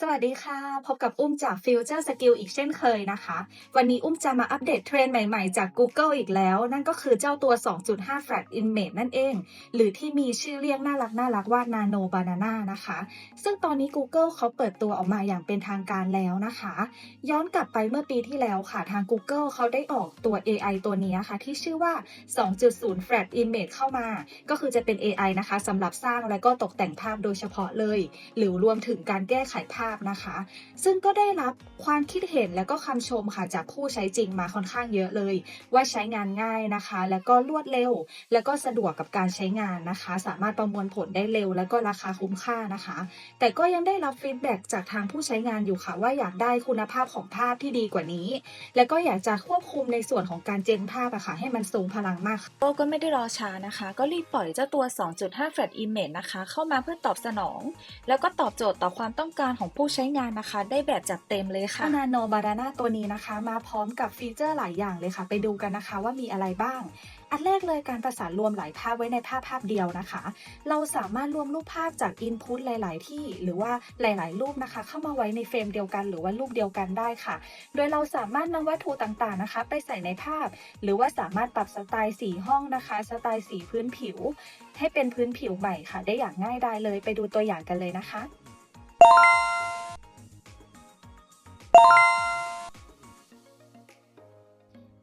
สวัสดีค่ะ พบกับอุ้มจาก Future Skill อีกเช่นเคยนะคะ วันนี้อุ้มจะมาอัปเดตเทรนด์ใหม่ๆ จาก Google อีกแล้ว นั่นก็คือเจ้าตัว 2.5 Flat Image นั่นเอง หรือที่มีชื่อเรียกน่ารักน่ารักว่า Nano Banana นะคะ ซึ่งตอนนี้ Google เขาเปิดตัวออกมาอย่างเป็นทางการแล้วนะคะ ย้อนกลับไปเมื่อปีที่แล้วค่ะ ทาง Google เขาได้ออกตัว AI ตัวนี้ค่ะ ที่ชื่อว่า 2.0 Flat Image เข้ามา ก็คือจะเป็น AI นะคะสำหรับสร้างและก็ตกแต่งภาพโดยเฉพาะเลย หรือรวมถึงการแก้ไขภาพนะคะ ซึ่งก็ได้รับความคิดเห็นและก็คำชมค่ะจากผู้ใช้จริงมาค่อนข้างเยอะเลย ว่าใช้งานง่ายนะคะ แล้วก็รวดเร็ว แล้วก็สะดวกกับการใช้งานนะคะ สามารถประมวลผลได้เร็ว แล้วก็ราคาคุ้มค่านะคะ แต่ก็ยังได้รับฟีดแบ็กจากทางผู้ใช้งานอยู่ค่ะ ว่าอยากได้คุณภาพของภาพที่ดีกว่านี้ แล้วก็อยากจะควบคุมในส่วนของการเจนภาพอะค่ะให้มันทรงพลังมากโลก็ไม่ได้รอช้านะคะ ก็รีบปล่อยเจ้าตัว 2.5 Flat Image นะคะ เข้ามาเพื่อตอบสนอง แล้วก็ตอบโจทย์ต่อความต้องการของผู้ใช้งานนะคะ ได้แบบจัดเต็มเลยค่ะนาโนบาราน่าตัวนี้นะคะ มาพร้อมกับฟีเจอร์หลายอย่างเลยค่ะ ไปดูกันนะคะว่ามีอะไรบ้าง อันแรกเลยการประสานรวมหลายภาพไว้ในภาพภาพเดียวนะคะ เราสามารถรวมรูปภาพจากอินพุตหลาย ๆ ที่ หรือว่าหลาย ๆ รูปนะคะ เข้ามาไว้ในเฟรมเดียวกัน หรือว่ารูปเดียวกันได้ค่ะ โดยเราสามารถนำวัตถุต่าง ๆ นะคะ ไปใส่ในภาพ หรือว่าสามารถปรับสไตล์สีห้องนะคะ สไตล์สีพื้นผิว ให้เป็นพื้นผิวใหม่ค่ะ ได้อย่างง่ายดายเลย ไปดูตัวอย่างกันเลยนะคะ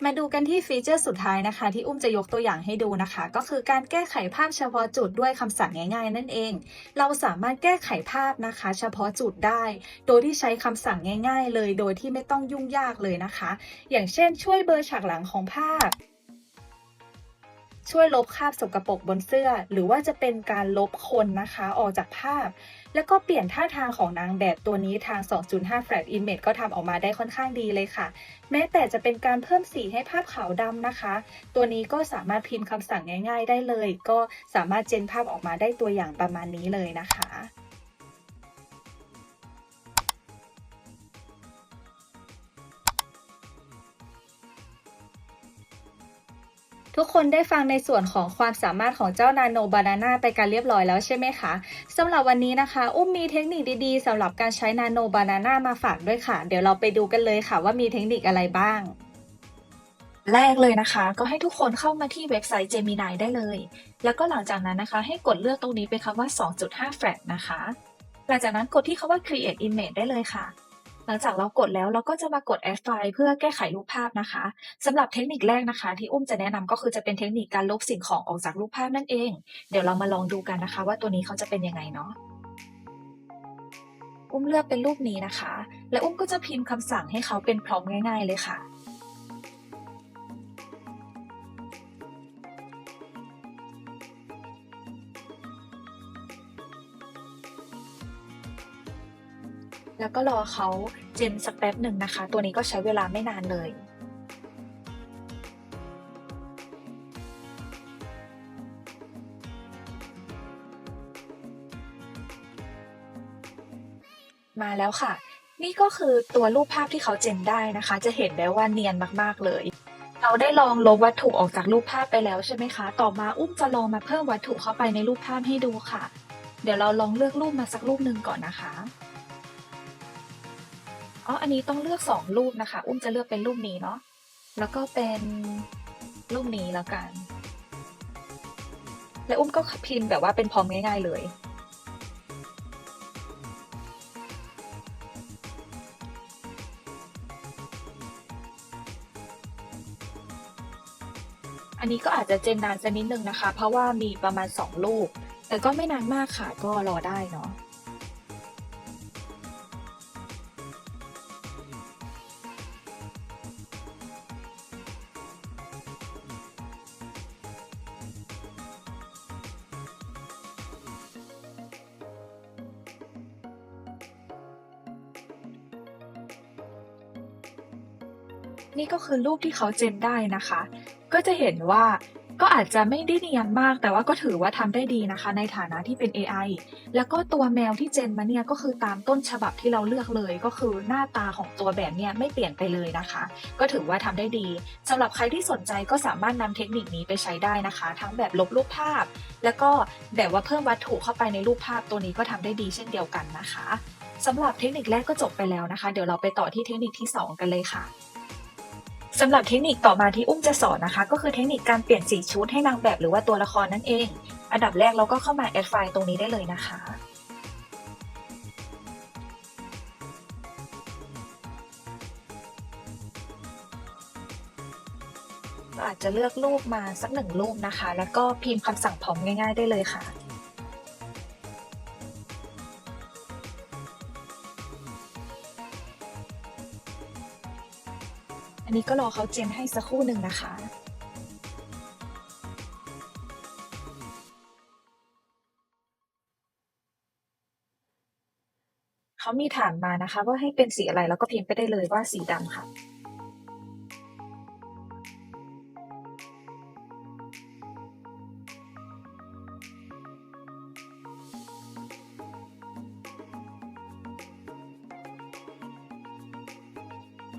มาดูกันที่ฟีเจอร์สุดท้ายนะคะ ที่อุ้มจะยกตัวอย่างให้ดูนะคะ ก็คือการแก้ไขภาพเฉพาะจุดด้วยคำสั่งง่าย ๆ นั่นเอง เราสามารถแก้ไขภาพนะคะ เฉพาะจุดได้ โดยที่ใช้คำสั่งง่าย ๆ เลยโดยที่ไม่ต้องยุ่งยากเลยนะคะ อย่างเช่น ช่วยเบอร์ฉากหลังของภาพ ช่วยลบคราบสกปรกบนเสื้อ หรือว่าจะเป็นการลบคนนะคะ ออกจากภาพ แล้วก็เปลี่ยนท่าทางของนางแบบตัวนี้ทาง 2.5 Flat Image ก็ทำออกมาได้ค่อนข้างดีเลยค่ะ แม้แต่จะเป็นการเพิ่มสีให้ภาพขาวดำนะคะ ตัวนี้ก็สามารถพิมพ์คำสั่งง่าย ๆ ได้เลย ก็สามารถเจนภาพออกมาได้ตัวอย่างประมาณนี้เลยนะคะ ทุกคนได้ฟังในส่วนของความสามารถของเจ้านาโนบานาน่าไปกันเรียบร้อยแล้วใช่ไหมคะสำหรับวันนี้นะคะ อุ้มมีเทคนิคดีๆสำหรับการใช้นาโนบานาน่ามาฝากด้วยค่ะ เดี๋ยวเราไปดูกันเลยค่ะว่ามีเทคนิคอะไรบ้าง แรกเลยนะคะ ก็ให้ทุกคนเข้ามาที่เว็บไซต์ Gemini ได้เลย แล้วก็หลังจากนั้นนะคะ ให้กดเลือกตรงนี้เป็นคำว่า 2.5 Flat นะคะ หลังจากนั้นกดที่คำว่า Create Image ได้เลยค่ะ ลังจากเรากดแล้วเราก็จะมากด Add File เพื่อแก้ไขรูปภาพนะคะสำหรับเทคนิคแรกนะคะ ที่อุ้มจะแนะนำก็คือจะเป็นเทคนิคการลบสิ่งของออกจากรูปภาพนั่นเอง เดี๋ยวเรามาลองดูกันนะคะ ว่าตัวนี้เขาจะเป็นยังไงเนาะอุ้มเลือกเป็นรูปนี้นะคะ และอุ้มก็จะพิมพ์คำสั่งให้เขาเป็นพร้อมง่าย ๆ เลยค่ะ แล้วก็รอเขาเจนสักแป๊บหนึ่งนะคะ ตัวนี้ก็ใช้เวลาไม่นานเลยมาแล้วค่ะ นี่ก็คือตัวรูปภาพที่เขาเจนได้นะคะ จะเห็นได้ว่าเนียนมากๆเลย เราได้ลองลบวัตถุออกจากรูปภาพไปแล้วใช่ไหมคะ ต่อมาอุ้มจะลองมาเพิ่มวัตถุเข้าไปในรูปภาพให้ดูค่ะ เดี๋ยวเราลองเลือกรูปมาสักรูปหนึ่งก่อนนะคะ อ๋ออันนี้ต้องเลือกสองรูปนะคะ อุ้มจะเลือกเป็นรูปนี้เนาะแล้วก็เป็นรูปนี้แล้วกัน และอุ้มก็พิมพ์แบบว่าเป็นพร้อมง่าย ๆ เลยอันนี้ก็อาจจะเจนนานสักนิดนึงนะคะ เพราะว่ามีประมาณสองรูปแต่ก็ไม่นานมากค่ะ ก็รอได้เนาะ นี่ก็คือรูปที่เขาเจนได้นะคะ ก็จะเห็นว่าก็อาจจะไม่ได้เนียนมาก แต่ว่าก็ถือว่าทำได้ดีนะคะ ในฐานะที่เป็น AI แล้วก็ตัวแมวที่เจนมาเนี่ยก็คือตามต้นฉบับที่เราเลือกเลย ก็คือหน้าตาของตัวแบบเนี่ยไม่เปลี่ยนไปเลยนะคะ ก็ถือว่าทำได้ดีสำหรับใครที่สนใจก็สามารถนำเทคนิคนี้ไปใช้ได้นะคะ ทั้งแบบลบรูปภาพ แล้วก็แบบว่าเพิ่มวัตถุเข้าไปในรูปภาพตัวนี้ก็ทำได้ดีเช่นเดียวกันนะคะสำหรับเทคนิคแรกก็จบไปแล้วนะคะ เดี๋ยวเราไปต่อที่เทคนิคที่ 2 กันเลยค่ะ สำหรับเทคนิคต่อมาที่อุ้มจะสอนนะคะ ก็คือเทคนิคการเปลี่ยนสีชุดให้นางแบบหรือว่าตัวละครนั่นเอง อันดับแรกเราก็เข้ามาแอดไฟล์ตรงนี้ได้เลยนะคะ อาจจะเลือกรูปมาสักหนึ่งรูปนะคะ แล้วก็พิมพ์คำสั่งพร้อมง่าย ๆ ได้เลยค่ะ อันนี้ก็รอเขาเจนให้สักครู่หนึ่งนะคะ เขามีถามมานะคะ ว่าให้เป็นสีอะไรแล้วก็พิมพ์ไปได้เลยว่าสีดำค่ะ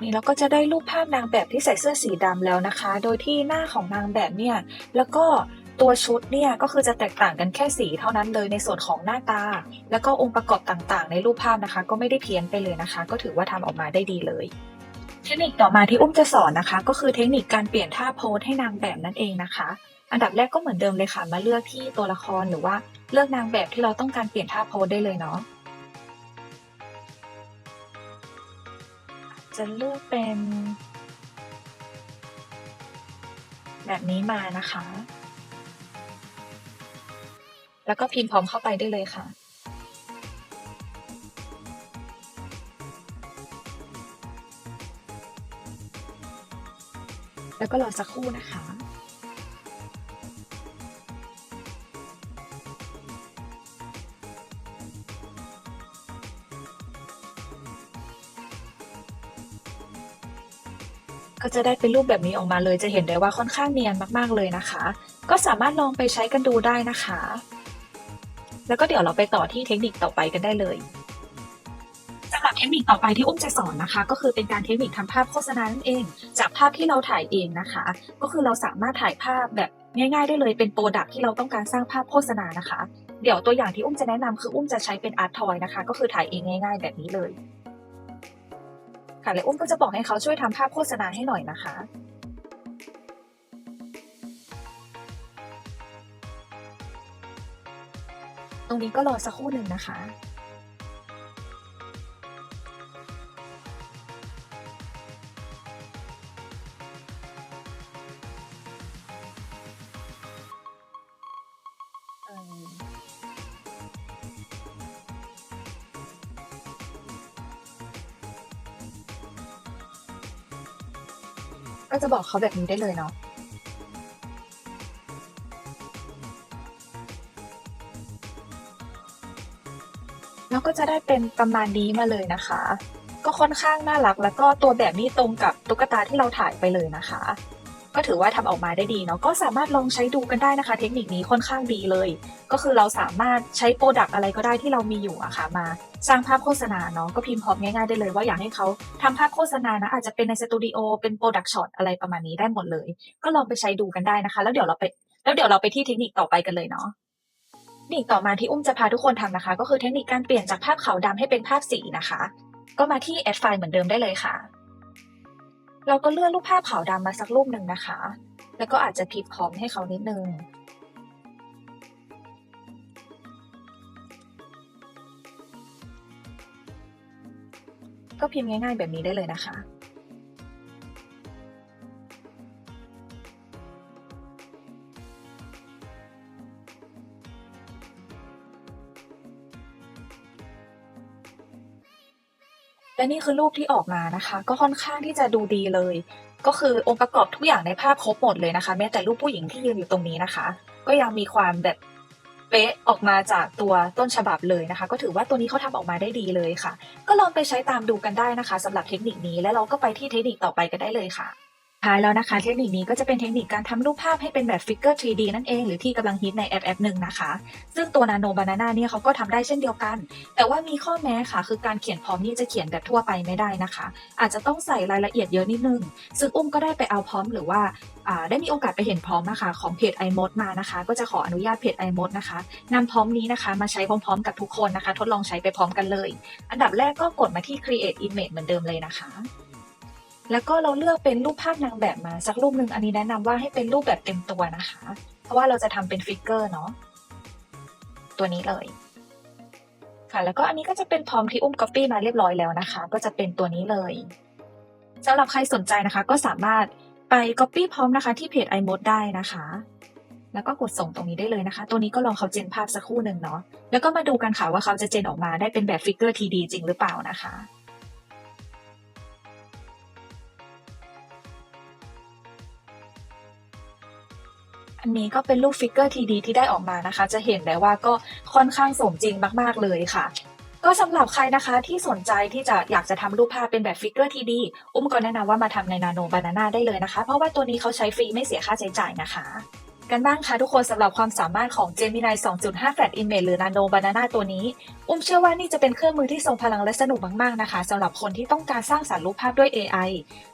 นี่เราก็จะได้รูปภาพนางแบบที่ใส่เสื้อสีดำแล้วนะคะ โดยที่หน้าของนางแบบเนี่ยแล้วก็ตัวชุดเนี่ยก็คือจะแตกต่างกันแค่สีเท่านั้นเลยในส่วนของหน้าตา แล้วก็องค์ประกอบต่างๆ ในรูปภาพนะคะ ก็ไม่ได้เพี้ยนไปเลยนะคะ ก็ถือว่าทำออกมาได้ดีเลยเทคนิคต่อมาที่อุ้มจะสอนนะคะ ก็คือเทคนิคการเปลี่ยนท่าโพสให้นางแบบนั่นเองนะคะ อันดับแรกก็เหมือนเดิมเลยค่ะ มาเลือกที่ตัวละครหรือว่าเลือกนางแบบที่เราต้องการเปลี่ยนท่าโพสได้เลยเนาะ จะเลือกเป็น แบบนี้มานะคะ แล้วก็พิมพ์พร้อมเข้าไปได้เลยค่ะแล้วก็รอสักครู่นะคะ จะได้เป็นรูปแบบนี้ออกมาเลย จะเห็นได้ว่าค่อนข้างเนียนมากๆเลยนะคะ ก็สามารถลองไปใช้กันดูได้นะคะ แล้วก็เดี๋ยวเราไปต่อที่เทคนิคต่อไปกันได้เลยสำหรับเทคนิคต่อไปที่อุ้มจะสอนนะคะ ก็คือเป็นการเทคนิคทำภาพโฆษณานั่นเอง จากภาพที่เราถ่ายเองนะคะ ก็คือเราสามารถถ่ายภาพแบบง่าย ๆ ได้เลยเป็นโปรดักที่เราต้องการสร้างภาพโฆษณานะคะ เดี๋ยวตัวอย่างที่อุ้มจะแนะนำคืออุ้มจะใช้เป็นอาร์ตทอยนะคะ ก็คือถ่ายเองง่าย ๆ แบบนี้เลย ค่ะและอุ้มก็จะบอกให้เขาช่วยทำภาพโฆษณาให้หน่อยนะคะ ตรงนี้ก็รอสักครู่หนึ่งนะคะ ก็จะบอกเขาแบบนี้ได้เลยเนาะแล้วก็จะได้เป็นประมาณนี้มาเลยนะคะ ก็ค่อนข้างน่ารักแล้วก็ตัวแบบนี้ตรงกับตุ๊กตาที่เราถ่ายไปเลยนะคะ ก็ถือว่าทำออกมาได้ดีเนาะก็สามารถลองใช้ดูกันได้นะคะ เทคนิคนี้ค่อนข้างดีเลย ก็คือเราสามารถใช้โปรดักต์อะไรก็ได้ที่เรามีอยู่อะค่ะมาสร้างภาพโฆษณาเนาะก็พิมพ์พร้อมง่ายๆได้เลยว่าอยากให้เขาทำภาพโฆษณานะอาจจะเป็นในสตูดิโอเป็นโปรดักช็อตอะไรประมาณนี้ได้หมดเลย ก็ลองไปใช้ดูกันได้นะคะ แล้วเดี๋ยวเราไปแล้วเดี๋ยวเราไปที่เทคนิคต่อไปกันเลยเนาะเทคนิคต่อมาที่อุ้มจะพาทุกคนทำนะคะ ก็คือเทคนิคการเปลี่ยนจากภาพขาวดำให้เป็นภาพสีนะคะ ก็มาที่แอดไฟล์เหมือนเดิมได้เลยค่ะ เราก็เลื่อนรูปภาพขาวดำมาสักรูปหนึ่งนะคะ แล้วก็อาจจะพิมพ์พร้อมให้เขานิดนึง ก็พิมพ์ง่ายๆแบบนี้ได้เลยนะคะ และนี่คือรูปที่ออกมานะคะ ก็ค่อนข้างที่จะดูดีเลย ก็คือองค์ประกอบทุกอย่างในภาพครบหมดเลยนะคะ แม้แต่รูปผู้หญิงที่ยืนอยู่ตรงนี้นะคะ ก็ยังมีความแบบเป๊ะออกมาจากตัวต้นฉบับเลยนะคะ ก็ถือว่าตัวนี้เขาทำออกมาได้ดีเลยค่ะ ก็ลองไปใช้ตามดูกันได้นะคะสำหรับเทคนิคนี้ แล้วเราก็ไปที่เทคนิคต่อไปกันได้เลยค่ะ ท้ายแล้วนะคะ เทคนิคนี้ก็จะเป็นเทคนิคการทำรูปภาพให้เป็นแบบฟิกเกอร์ 3D นั่นเอง หรือที่กำลังฮิตในแอปแอปหนึ่งนะคะ ซึ่งตัว Nano Banana เนี่ยเขาก็ทำได้เช่นเดียวกัน แต่ว่ามีข้อแม้ค่ะ คือการเขียนพร้อมนี่จะเขียนแบบทั่วไปไม่ได้นะคะ อาจจะต้องใส่รายละเอียดเยอะนิดนึง ซึ่งอุ้มก็ได้ไปเอาพร้อมหรือว่าได้มีโอกาสไปเห็นพร้อมนะคะของเพจ iMod มานะคะ ก็จะขออนุญาตเพจ iMod นะคะนำพร้อมนี้นะคะ มาใช้พร้อมๆ กับทุกคนนะคะ ทดลองใช้ไปพร้อมกันเลย อันดับแรกก็กดมาที่ create image เหมือนเดิมเลยนะคะ แล้วก็เราเลือกเป็นรูปภาพนางแบบมาสักรูปหนึ่งอันนี้แนะนำว่าให้เป็นรูปแบบเต็มตัวนะคะ เพราะว่าเราจะทำเป็นฟิกเกอร์เนาะตัวนี้เลย ค่ะ แล้วก็อันนี้ก็จะเป็นพร้อมที่อุ้ม copy มาเรียบร้อยแล้วนะคะ ก็จะเป็นตัวนี้เลยสำหรับใครสนใจนะคะ ก็สามารถไป copy พร้อมนะคะที่เพจ iMod ได้นะคะ แล้วก็กดส่งตรงนี้ได้เลยนะคะ ตัวนี้ก็ลองเขาเจนภาพสักครู่หนึ่งเนาะแล้วก็มาดูกันค่ะว่าเขาจะเจนออกมาได้เป็นแบบฟิกเกอร์ทีดีจริงหรือเปล่านะคะ อันนี้ก็เป็นรูปฟิกเกอร์ทีดีที่ได้ออกมานะคะ จะเห็นได้ว่าก็ค่อนข้างสมจริงมากๆเลยค่ะก็สำหรับใครนะคะที่สนใจที่จะอยากจะทำรูปภาพเป็นแบบฟิกเกอร์ทีดี อุ้มก็แนะนำว่ามาทำในนาโนบานาน่าได้เลยนะคะ เพราะว่าตัวนี้เขาใช้ฟรีไม่เสียค่าใช้จ่ายนะคะ กันบ้างค่ะทุกคนสำหรับความสามารถของ Gemini 2.5 Flat Image หรือ Nano Banana ตัวนี้ อุ้มเชื่อว่านี่จะเป็นเครื่องมือที่ทรงพลังและสนุกมากๆนะคะสำหรับคนที่ต้องการสร้างสรรค์รูปภาพด้วย AI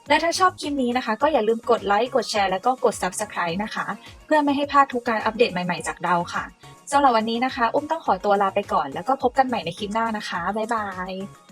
และถ้าชอบคลิปนี้นะคะ ก็อย่าลืมกดไลค์กดแชร์แล้วก็กด Subscribe นะคะ เพื่อไม่ให้พลาดทุกการอัปเดตใหม่ๆจากเราค่ะสำหรับวันนี้นะคะ อุ้มต้องขอตัวลาไปก่อน แล้วก็พบกันใหม่ในคลิปหน้านะคะบ๊ายบาย